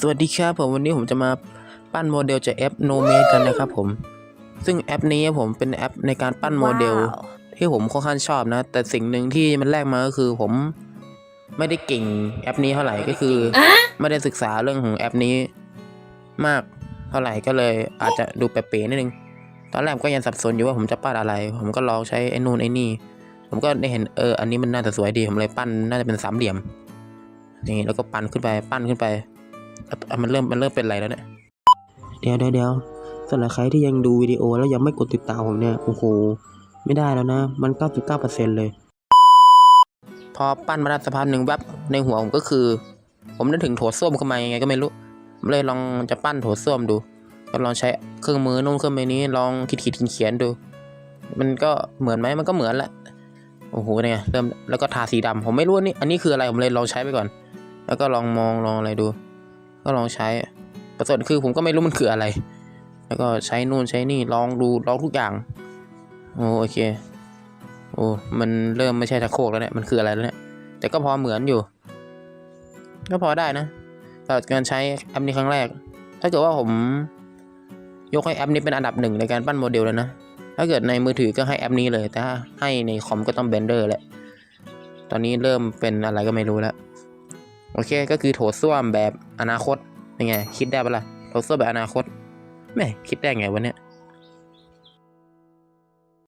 สวัสดีครับผมวันนี้ผมจะมาปั้นโมเดลจากแอป No m a d e กันนะครับผม ซึ่งแอปนี้ผมเป็นแอปในการปั้นโมเดลว้าวที่ผมค่อนข้างชอบนะ แต่สิ่งหนึ่งที่มันแลกมาก็คือผมไม่ได้เก่งแอปนี้เท่าไหร่ก็คืออไม่ได้ศึกษาเรื่องของแอปนี้ มากเท่าไหร่ก็เลย อาจจะดูแปลกๆนิดนึง ตอนแรกผมก็ยังสับสนอยู่ว่าผมจะปั้นอะไร ผมก็ลองใช้ไอ้นู่นไอ้นี่ ผมก็ได้เห็นเอออันนี้มันน่าจะสวยดีผมเลยปั้นน่าจะเป็นสามเหลี่ยมนี่แล้วก็ปั้นขึ้นไปปั้นขึ้นไป อะมันเริ่มมันเริ่มเป็นไรแล้วเนี่ย เดี๋ยวเดี๋ยวเดี๋ยวสำหรับใครที่ยังดูวิดีโอแล้วยังไม่กดติดตามผมเนี่ย โอ้โห ไม่ได้แล้วนะ มัน 99%เลย พอปั้นมาได้สักพักหนึ่งแวบในหัวผมก็คือ ผมนึกถึงโถส้วมเข้ามายังไงก็ไม่รู้ผมเลยลองจะปั้นโถส้วมดู ก็ลองใช้เครื่องมือนู่นเครื่องมือนี้ลองคิดคิดเขียนดู มันก็เหมือนไหมมันก็เหมือนแหละ โอ้โหเนี่ยเริ่มแล้วก็ทาสีดำผมไม่รู้นี่อันนี้คืออะไรผมเลยลองใช้ไปก่อน แล้วก็ลองมองลองอะไรดู ก็ลองใช้ประสบคือผมก็ไม่รู้มันคืออะไร แล้วก็ใช้นู่นใช้นี่ลองดูลองทุกอย่าง โอโอเค โอ้มันเริ่มไม่ใช่ตะโคกแล้วเนี่ยมันคืออะไรแล้วเนี่ยแต่ก็พอเหมือนอยู่ ก็พอได้นะสำหรับการใช้แอปนี้ครั้งแรก ถ้าเกิดว่าผมยกให้แอปนี้เป็นอันดับหนึ่งในการปั้นโมเดลเลยนะ ถ้าเกิดในมือถือก็ให้แอปนี้เลย แต่ถ้าให้ในคอมก็ต้องเบนเดอร์แหละ ตอนนี้เริ่มเป็นอะไรก็ไม่รู้แล้ว โอเคก็คือโถส้วมแบบอนาคตยังไง คิดได้ปะล่ะโถส้วมแบบอนาคตแม่คิดได้ไงวะเนี่ย